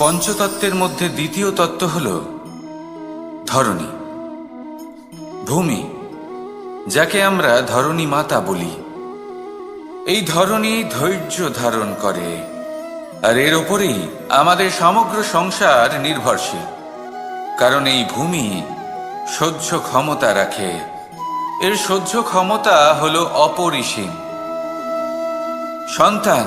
পঞ্চতত্ত্বের মধ্যে দ্বিতীয় তত্ত্ব হল ধরণী, ভূমি, যাকে আমরা ধরণী মাতা বলি। এই ধরণী ধৈর্য ধারণ করে, আর এর ওপরেই আমাদের সমগ্র সংসার নির্ভরশীল, কারণ এই ভূমি সহ্য ক্ষমতা রাখে। এর সহ্য ক্ষমতা হল অপরিসীম। সন্তান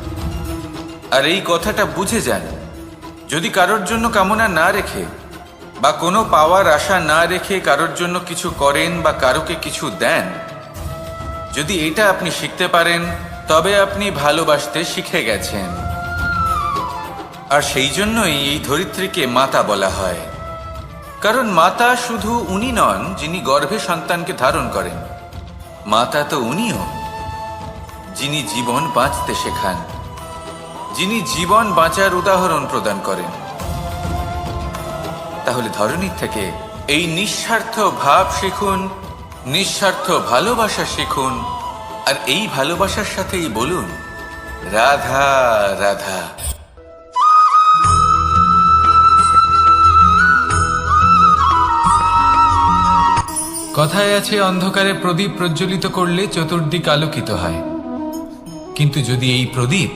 আর এই কথাটা বুঝে যান। যদি কারোর জন্য কামনা না রেখে বা কোনো পাওয়ার আশা না রেখে কারোর জন্য কিছু করেন বা কারোকে কিছু দেন, যদি এটা আপনি শিখতে পারেন, তবে আপনি ভালোবাসতে শিখে গেছেন। আর সেই জন্যই এই ধরিত্রীকে মাতা বলা হয়। কারণ মাতা শুধু উনি নন, যিনি গর্ভে সন্তানকে ধারণ করেন। মাতা তো উনিও, যিনি জীবন বাঁচতে শেখান। যিনি জীবন বাঁচার উদাহরণ প্রদান করেন। তাহলে ধরনীর থেকে এই নিঃস্বার্থ ভাব শিখুন, নিঃস্বার্থ ভালোবাসা শিখুন, আর এই ভালোবাসার সাথেই বলুন, রাধা রাধা। কথায় আছে, অন্ধকারে প্রদীপ প্রজ্বলিত করলে চতুর্দিক আলোকিত হয়। কিন্তু যদি এই প্রদীপ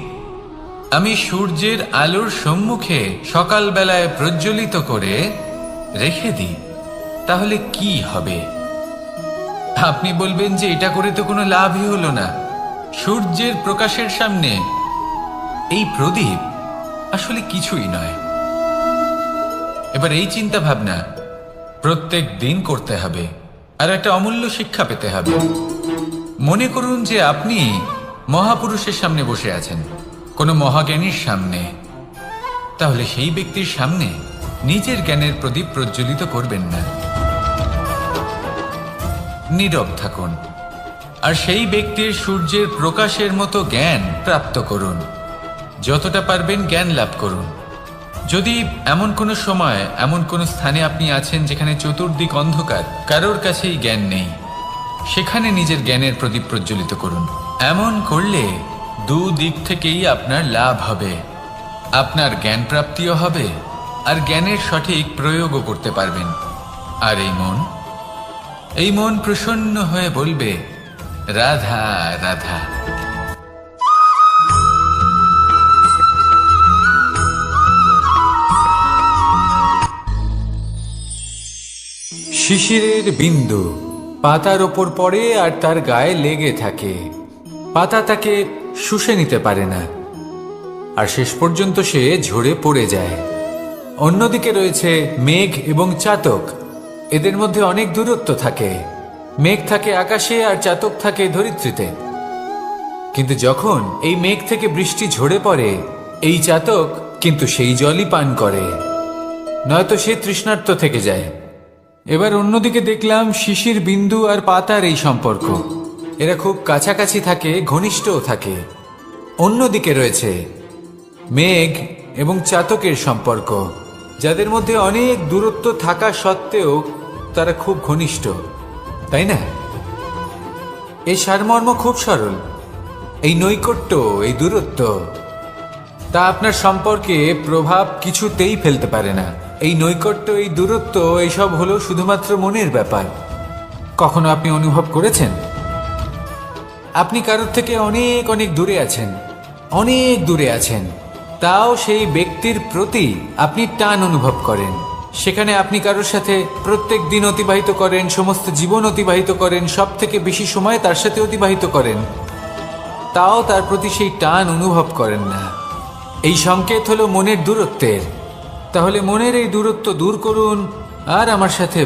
আমি সূর্যের আলোর সম্মুখে সকালবেলায় প্রজ্বলিত করে রেখে দিই। তাহলে কি হবে? আপনি বলবেন যে এটা করে তো কোনো লাভই হলো না। সূর্যের প্রকাশের সামনে এই প্রদীপ আসলে কিছুই নয়। এবার এই চিন্তা ভাবনা প্রত্যেক দিন করতে হবে আর একটা অমূল্য শিক্ষা পেতে হবে। মনে করুন যে আপনি মহাপুরুষের সামনে বসে আছেন। কোনো মহাজ্ঞানীর সামনে। তাহলে সেই ব্যক্তির সামনে নিজের জ্ঞানের প্রদীপ প্রজ্বলিত করবেন না। নীরব থাকুন, আর সেই ব্যক্তির সূর্যের প্রকাশের মতো জ্ঞান প্রাপ্ত করুন। যতটা পারবেন জ্ঞান লাভ করুন। যদি এমন কোনো সময়, এমন কোনো স্থানে আপনি আছেন যেখানে চতুর্দিক অন্ধকার, কারোর কাছেই জ্ঞান নেই, সেখানে নিজের জ্ঞানের প্রদীপ প্রজ্বলিত করুন। এমন করলে দু দিক থেকেই আপনার লাভ হবে। আপনার জ্ঞান প্রাপ্তিও হবে আর জ্ঞানের সঠিক প্রয়োগও করতে পারবেন। আর এই মন? এই মন প্রসন্ন হয়ে বলবে, রাধা রাধা। শিশিরের বিন্দু পাতার ওপর পড়ে আর তার গায়ে লেগে থাকে। পাতা তাকে শুষে নিতে পারে না। আর শেষ পর্যন্ত সে ঝরে পড়ে যায়। অন্যদিকে রয়েছে মেঘ এবং চাতক। এদের মধ্যে অনেক দূরত্ব থাকে। মেঘ থাকে আকাশে আর চাতক থাকে ধরিত্রীতে। কিন্তু যখন এই মেঘ থেকে বৃষ্টি ঝরে পড়ে, এই চাতক কিন্তু সেই জলই পান করে। নয়তো সে তৃষ্ণার্ত থেকে যায়। এবার অন্যদিকে দেখলাম শিশির বিন্দু আর পাতার এই সম্পর্ক। এরা খুব কাছাকাছি থাকে, ঘনিষ্ঠও থাকে। অন্যদিকে রয়েছে মেঘ এবং চাতকের সম্পর্ক, যাদের মধ্যে অনেক দূরত্ব থাকা সত্ত্বেও তারা খুব ঘনিষ্ঠ, তাই না? এই সারমর্ম খুব সরল, এই নৈকট্য, এই দূরত্ব, তা আপনার সম্পর্কে প্রভাব কিছুতেই ফেলতে পারে না। এই নৈকট্য, এই দূরত্ব এইসব হলো শুধুমাত্র মনের ব্যাপার। কখনো আপনি অনুভব করেছেন? আপনি কারোর থেকে অনেক অনেক দূরে আছেন, অনেক দূরে আছেন। তাও সেই ব্যক্তির প্রতি আপনি টান অনুভব করেন। সেখানে আপনি কারোর সাথে প্রত্যেক দিন অতিবাহিত করেন, সমস্ত জীবন অতিবাহিত করেন সব থেকে বেশি সময় তার সাথে অতিবাহিত করেন। তাও তার প্রতি সেই টান অনুভব করেন না। এই সংকেত হলো মনের দূরত্বের। তাহলে মনের এই দূরত্ব দূর করুন আর আমার সাথে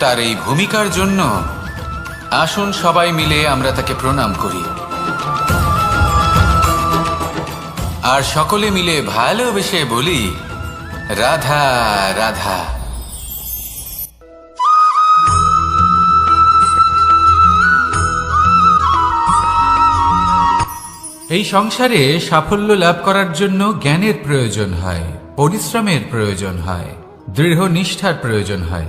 তার এই ভূমিকার জন্য আসুন সবাই মিলে আমরা তাকে প্রণাম করি। আর সকলে মিলে ভালোবেসে বলি, রাধা রাধা। এই সংসারে সাফল্য লাভ করার জন্য জ্ঞানের প্রয়োজন হয়, পরিশ্রমের প্রয়োজন হয়, দৃঢ় নিষ্ঠার প্রয়োজন হয়।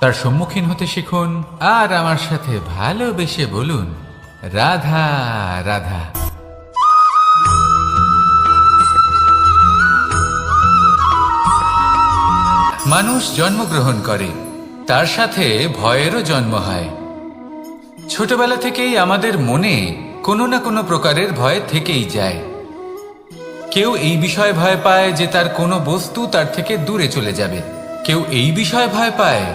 তার সম্মুখীন হতে শিখুন আর আমার সাথে ভালোবেসে বলুন, রাধা রাধা। মানুষ জন্মগ্রহণ করে, তার সাথে ভয়েরও জন্ম হয়। ছোটবেলা থেকেই আমাদের মনে কোনো না কোনো প্রকারের ভয় থেকেই যায়। কেউ এই বিষয়ে ভয় পায় যে তার কোনো বস্তু তার থেকে দূরে চলে যাবে। কেউ এই বিষয়ে ভয় পায়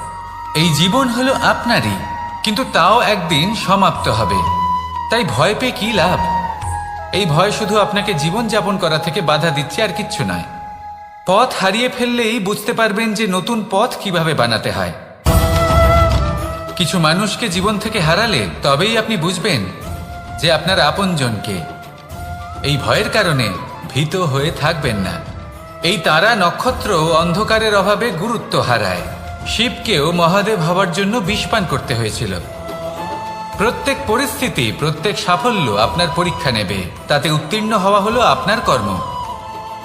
এই জীবন হলো আপনারই, কিন্তু তাও একদিন সমাপ্ত হবে। তাই ভয় পেয়ে কি লাভ? এই ভয় শুধু আপনাকে জীবন যাপন করা থেকে বাধা দিচ্ছে আর কিচ্ছু নয়। পথ হারিয়ে ফেললেই বুঝতে পারবেন যে নতুন পথ কীভাবে বানাতে হয়। কিছু মানুষকে জীবন থেকে হারালে তবেই আপনি বুঝবেন যে আপনার আপনজনকে। এই ভয়ের কারণে ভীত হয়ে থাকবেন না। এই তারা নক্ষত্র অন্ধকারের অভাবে গুরুত্ব হারায়। শিবকেও মহাদেব হওয়ার জন্য বিষপান করতে হয়েছিল। প্রত্যেক পরিস্থিতি, প্রত্যেক সাফল্য আপনার পরীক্ষা নেবে। তাতে উত্তীর্ণ হওয়া হলো আপনার কর্ম।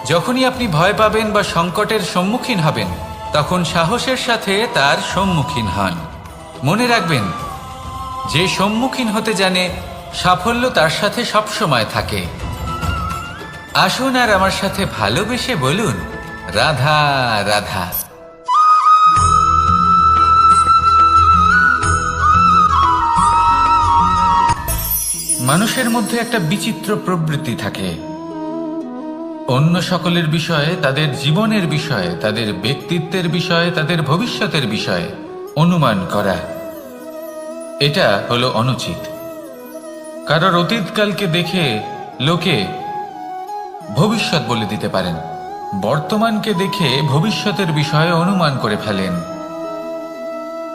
যখনই আপনি ভয় পাবেন বা সংকটের সম্মুখীন হবেন, তখন সাহসের সাথে তার সম্মুখীন হন। মনে রাখবেন, যে সম্মুখীন হতে জানে, সাফল্য তার সাথে সবসময় থাকে। আসুন আর আমার সাথে ভালোবেসে বলুন, রাধা রাধা। মানুষের মধ্যে একটা বিচিত্র প্রবৃত্তি থাকে। অন্য সকলের বিষয়ে, তাদের জীবনের বিষয়ে, তাদের ব্যক্তিত্বের বিষয়ে, তাদের ভবিষ্যতের বিষয়ে অনুমান করা। এটা হলো অনুচিত। কারোর অতীতকালকে দেখে লোকে ভবিষ্যৎ বলে দিতে পারেন। বর্তমানকে দেখে ভবিষ্যতের বিষয়ে অনুমান করে ফেলেন।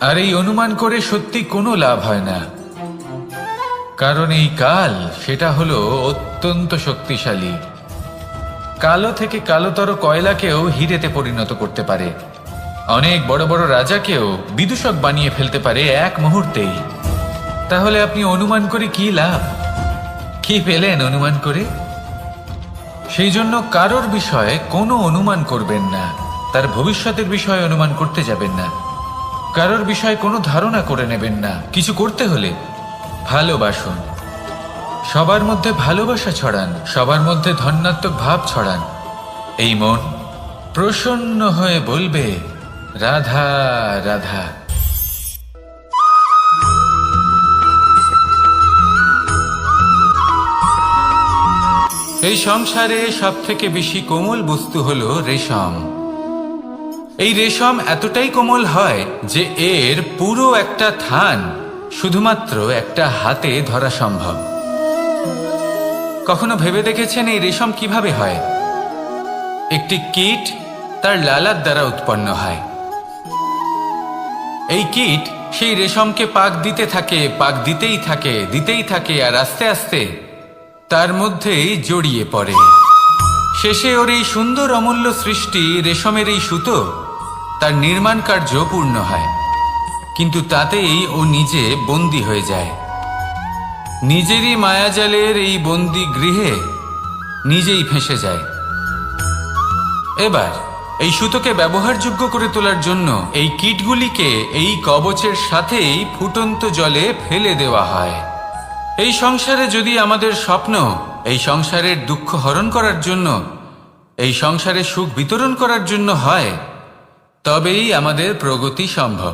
আর এই অনুমান করে সত্যি কোনো লাভ হয় না। কারণ এই কাল, সেটা হলো অত্যন্ত শক্তিশালী। কালো থেকে কালোতর কয়লাকেও হিরেতে পরিণত করতে পারে। অনেক বড় বড় রাজাকেও বিদূষক বানিয়ে ফেলতে পারে এক মুহূর্তেই। তাহলে আপনি অনুমান করে কি লাভ? কি পেলেন অনুমান করে? সেই জন্য কারোর বিষয়ে কোনো অনুমান করবেন না। তার ভবিষ্যতের বিষয়ে অনুমান করতে যাবেন না। কারোর বিষয়ে কোনো ধারণা করে নেবেন না। কিছু করতে হলে ভালোবাসুন। সবার মধ্যে ভালোবাসা ছড়ান, সবার মধ্যে ধন্যাত্মক ভাব ছড়ান। এই মন প্রসন্ন হয়ে বলবে, রাধা রাধা। এই সংসারে সব থেকে বেশি কোমল বস্তু হলো রেশম। এই রেশম এতটাই কোমল হয় যে এর পুরো একটা থান শুধুমাত্র একটা হাতে ধরা সম্ভব। কখনো ভেবে দেখেছেন এই রেশম কীভাবে হয়? একটি কীট তার লালার দ্বারা উৎপন্ন হয়। এই কীট সেই রেশমকে পাক দিতে থাকে, পাক দিতেই থাকে দিতেই থাকে আর আস্তে আস্তে তার মধ্যেই জড়িয়ে পড়ে। শেষে ওর এই সুন্দর অমূল্য সৃষ্টি রেশমের এই সুতো তার নির্মাণ কার্য পূর্ণ হয়। কিন্তু তাতেই ও নিজে বন্দী হয়ে যায়। নিজেরই মায়াজালের এই বন্দি গৃহে নিজেই ফেঁসে যায়। এবার, এই সুতোকে ব্যবহারযোগ্য করে তোলার জন্য এই কিটগুলিকে এই কবচের সাথেই ফুটন্ত জলে ফেলে দেওয়া হয়। এই সংসারে যদি আমাদের স্বপ্ন এই সংসারের দুঃখ হরণ করার জন্য, এই সংসারে সুখ বিতরণ করার জন্য হয় তবেই আমাদের প্রগতি সম্ভব।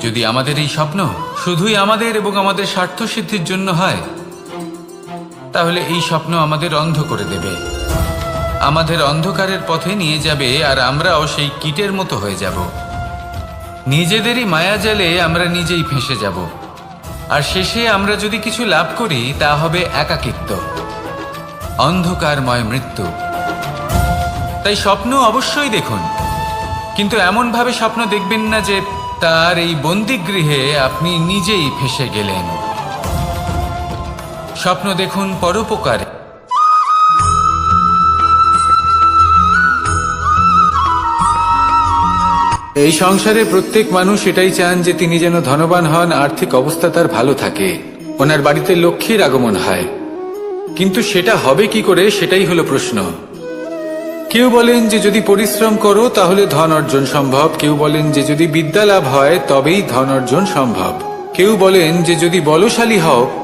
যদি আমাদের এই স্বপ্ন শুধুই আমাদের এবং আমাদের স্বার্থ সিদ্ধির জন্য হয়, তাহলে এই স্বপ্ন আমাদের অন্ধ করে দেবে। আমাদের অন্ধকারের পথে নিয়ে যাবে আর আমরাও সেই কীটের মতো হয়ে যাব। নিজেদেরই মায়া মায়াজালে আমরা নিজেই ফেঁসে যাব। আর শেষে আমরা যদি কিছু লাভ করি, তা হবে একাকিত্ব, অন্ধকারময় মৃত্যু। তাই স্বপ্ন অবশ্যই দেখুন। কিন্তু এমনভাবে স্বপ্ন দেখবেন না যে তার এই বন্দিগৃহে আপনি নিজেই ফেসে গেলেন। স্বপ্ন দেখুন পরোপকারে। এই সংসারে প্রত্যেক মানুষ এটাই চান যে তিনি যেন ধনবান হন, আর্থিক অবস্থা তার ভালো থাকে। ওনার বাড়িতে লক্ষ্মীর আগমন হয়। কিন্তু সেটা হবে কি করে, সেটাই হলো প্রশ্ন। কেউ বলেন যে যদি পরিশ্রম করো, তাহলে ধন অর্জন সম্ভব। কেউ বলেন যে যদি বিদ্যা লাভ হয়, তবেই ধন অর্জন সম্ভব। কেউ বলেন যে যদি বলশালী হও